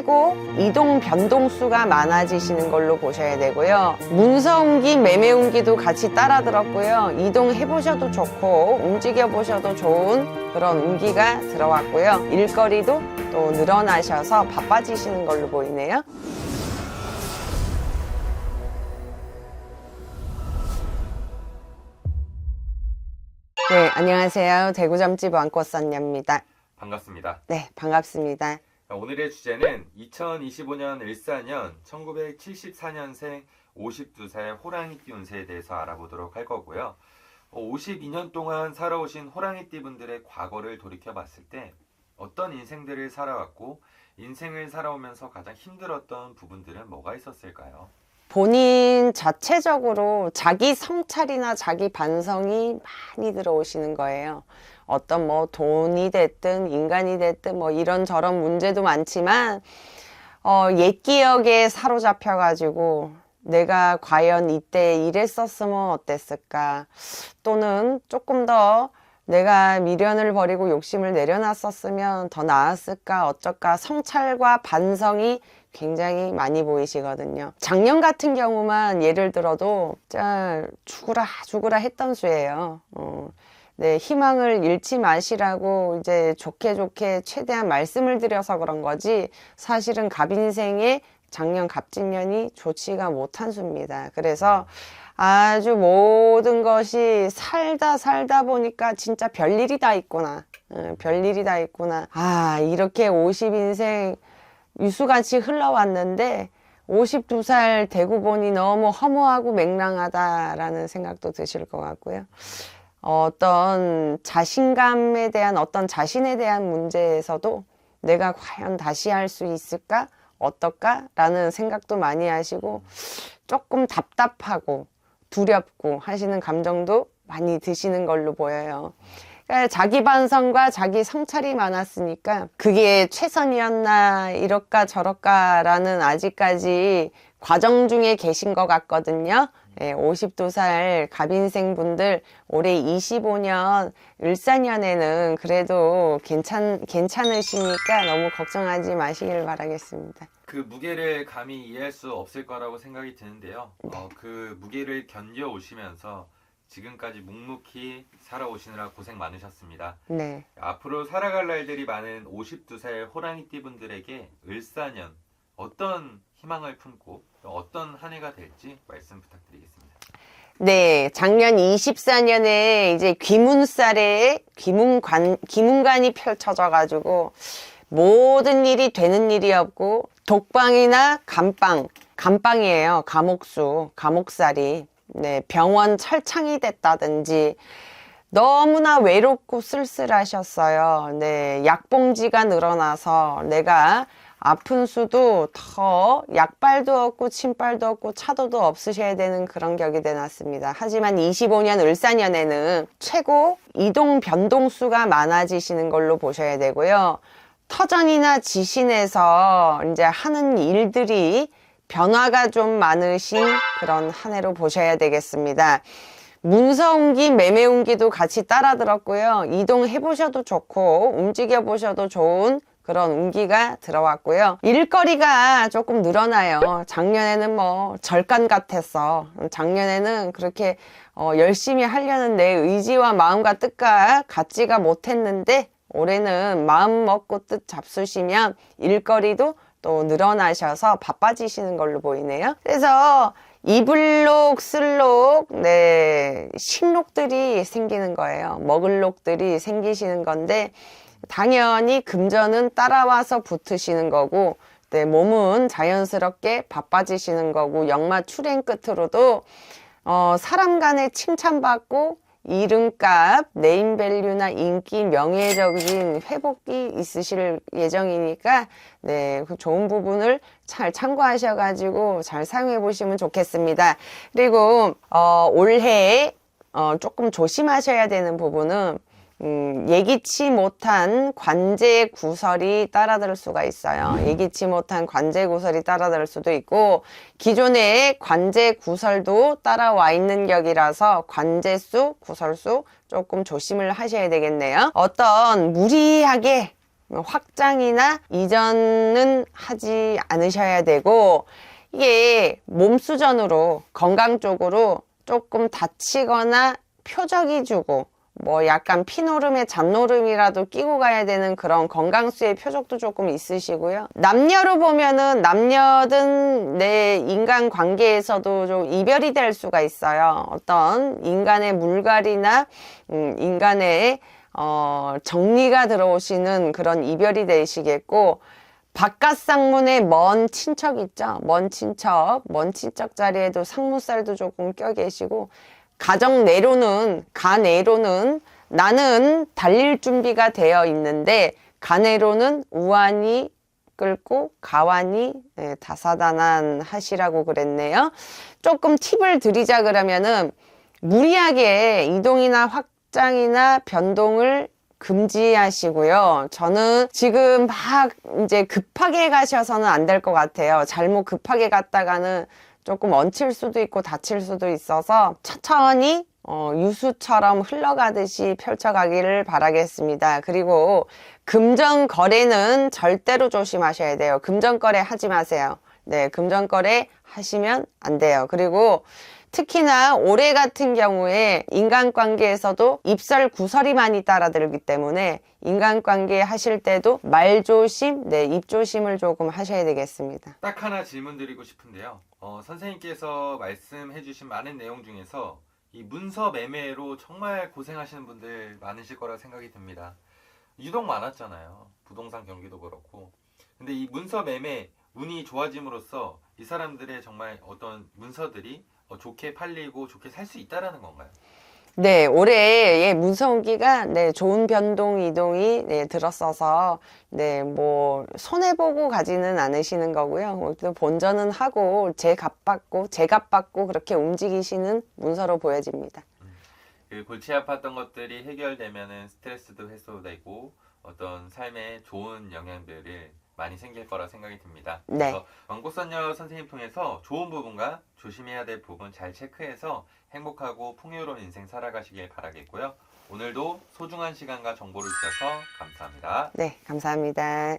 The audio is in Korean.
최고 이동 변동수가 많아지시는 걸로 보셔야 되고요. 문서운기, 매매운기도 같이 따라 들었고요. 이동해 보셔도 좋고 움직여 보셔도 좋은 그런 운기가 들어왔고요. 일거리도 또 늘어나셔서 바빠지시는 걸로 보이네요. 네, 안녕하세요. 대구 점집 왕꽃 선녀입니다. 반갑습니다. 네, 반갑습니다. 오늘의 주제는 2025년 을사년 1974년생 52살 호랑이띠 운세에 대해서 알아보도록 할 거고요. 52년 동안 살아오신 호랑이띠 분들의 과거를 돌이켜 봤을 때 어떤 인생들을 살아왔고 인생을 살아오면서 가장 힘들었던 부분들은 뭐가 있었을까요? 본인 자체적으로 자기 성찰이나 자기 반성이 많이 들어오시는 거예요. 어떤 뭐 돈이 됐든 인간이 됐든 뭐 이런저런 문제도 많지만 어, 옛 기억에 사로잡혀 가지고 내가 과연 이때 이랬었으면 어땠을까 또는 조금 더 내가 미련을 버리고 욕심을 내려놨었으면 더 나았을까 어쩔까 성찰과 반성이 굉장히 많이 보이시거든요. 작년 같은 경우만 예를 들어도 짜 죽으라 죽으라 했던 수예요. 어, 네, 희망을 잃지 마시라고 이제 좋게 좋게 최대한 말씀을 드려서 그런 거지 사실은 갑인생의 작년 갑진년이 좋지가 못한 수입니다. 그래서 아주 모든 것이 살다 살다 보니까 진짜 별일이 다 있구나. 응, 별일이 다 있구나. 아, 이렇게 50인생 유수같이 흘러왔는데 52살 되고 보니 너무 허무하고 맹랑하다라는 생각도 드실 것 같고요. 어떤 자신감에 대한 어떤 자신에 대한 문제에서도 내가 과연 다시 할 수 있을까? 어떨까? 라는 생각도 많이 하시고 조금 답답하고 두렵고 하시는 감정도 많이 드시는 걸로 보여요. 그러니까 자기 반성과 자기 성찰이 많았으니까 그게 최선이었나 이럴까 저럴까라는 아직까지 과정 중에 계신 것 같거든요. 예, 52살 갑인생 분들 올해 25년 을사년에는 그래도 괜찮 괜찮으시니까 너무 걱정하지 마시길 바라겠습니다. 그 무게를 감히 이해할 수 없을 거라고 생각이 드는데요. 어, 그 무게를 견뎌 오시면서 지금까지 묵묵히 살아오시느라 고생 많으셨습니다. 네. 앞으로 살아갈 날들이 많은 52살 호랑이띠 분들에게 을사년 어떤 희망을 품고 또 어떤 한 해가 될지 말씀 부탁드리겠습니다. 네, 작년 24년에 이제 귀문살에 귀문관, 귀문관이 펼쳐져 가지고 모든 일이 되는 일이 없고 독방이나 감방, 감방이에요. 감옥수, 감옥살이. 네, 병원 철창이 됐다든지 너무나 외롭고 쓸쓸하셨어요. 네, 약봉지가 늘어나서 내가 아픈 수도 더 약발도 없고 침발도 없고 차도도 없으셔야 되는 그런 격이 되놨습니다. 하지만 25년 을사년에는 최고 이동 변동수가 많아지시는 걸로 보셔야 되고요. 터전이나 지신에서 이제 하는 일들이 변화가 좀 많으신 그런 한 해로 보셔야 되겠습니다. 문서운기, 매매운기도 같이 따라 들었고요. 이동해 보셔도 좋고 움직여 보셔도 좋은 그런 운기가 들어왔고요. 일거리가 조금 늘어나요. 작년에는 뭐 절간 같았어. 작년에는 그렇게 어, 열심히 하려는 내 의지와 마음과 뜻과 같지가 못했는데 올해는 마음 먹고 뜻 잡수시면 일거리도 또 늘어나셔서 바빠지시는 걸로 보이네요. 그래서 이블록, 쓸록, 네, 식록들이 생기는 거예요. 먹을 녹들이 생기시는 건데, 당연히 금전은 따라와서 붙으시는 거고, 네, 몸은 자연스럽게 바빠지시는 거고, 역마 출행 끝으로도, 어, 사람 간에 칭찬받고, 이름값, 네임밸류나 인기, 명예적인 회복이 있으실 예정이니까 네, 그 좋은 부분을 잘 참고하셔가지고 잘 사용해 보시면 좋겠습니다. 그리고 어, 올해 어, 조금 조심하셔야 되는 부분은 음, 예기치 못한 관제 구설이 따라들 수가 있어요. 예기치 못한 관제 구설이 따라들 수도 있고 기존의 관제 구설도 따라와 있는 격이라서 관제수, 구설수 조금 조심을 하셔야 되겠네요. 어떤 무리하게 확장이나 이전은 하지 않으셔야 되고 이게 몸수전으로 건강 쪽으로 조금 다치거나 표적이 주고 뭐 약간 피노름에 잡노름이라도 끼고 가야 되는 그런 건강수의 표적도 조금 있으시고요. 남녀로 보면은 남녀든 내 인간 관계에서도 좀 이별이 될 수가 있어요. 어떤 인간의 물갈이나 음, 인간의 어, 정리가 들어오시는 그런 이별이 되시겠고 바깥 상문에 먼 친척 있죠? 먼 친척, 먼 친척 자리에도 상무살도 조금 껴 계시고 가정 내로는 가내로는 나는 달릴 준비가 되어 있는데 가내로는 우환이 끌고 가환이 예, 다사다난 하시라고 그랬네요. 조금 팁을 드리자 그러면은 무리하게 이동이나 확장이나 변동을 금지하시고요. 저는 지금 막 이제 급하게 가셔서는 안 될 것 같아요. 잘못 급하게 갔다가는 조금 얹힐 수도 있고 다칠 수도 있어서 천천히 어, 유수처럼 흘러가듯이 펼쳐가기를 바라겠습니다. 그리고 금전 거래는 절대로 조심하셔야 돼요. 금전 거래 하지 마세요. 네, 금전 거래 하시면 안 돼요. 그리고 특히나 올해 같은 경우에 인간관계에서도 입설 구설이 많이 따라들기 때문에 인간관계 하실 때도 말조심, 네, 입조심을 조금 하셔야 되겠습니다. 딱 하나 질문 드리고 싶은데요. 어, 선생님께서 말씀해 주신 많은 내용 중에서 이 문서 매매로 정말 고생하시는 분들 많으실 거라 생각이 듭니다. 유독 많았잖아요. 부동산 경기도 그렇고. 근데 이 문서 매매 운이 좋아짐으로써 이 사람들의 정말 어떤 문서들이 어, 좋게 팔리고 좋게 살 수 있다라는 건가요? 네, 올해 예, 문서운기가 네, 좋은 변동 이동이 네, 들었어서 네, 뭐 손해 보고 가지는 않으시는 거고요. 뭐또 본전은 하고 제값 받고 제값 받고 그렇게 움직이시는 문서로 보여집니다. 그 골치 아팠던 것들이 해결되면은 스트레스도 해소되고 어떤 삶에 좋은 영향들을 많이 생길 거라 생각이 듭니다. 네. 그래서 왕꽃선녀 선생님 통해서 좋은 부분과 조심해야 될 부분 잘 체크해서 행복하고 풍요로운 인생 살아가시길 바라겠고요. 오늘도 소중한 시간과 정보를 주셔서 감사합니다. 네, 감사합니다.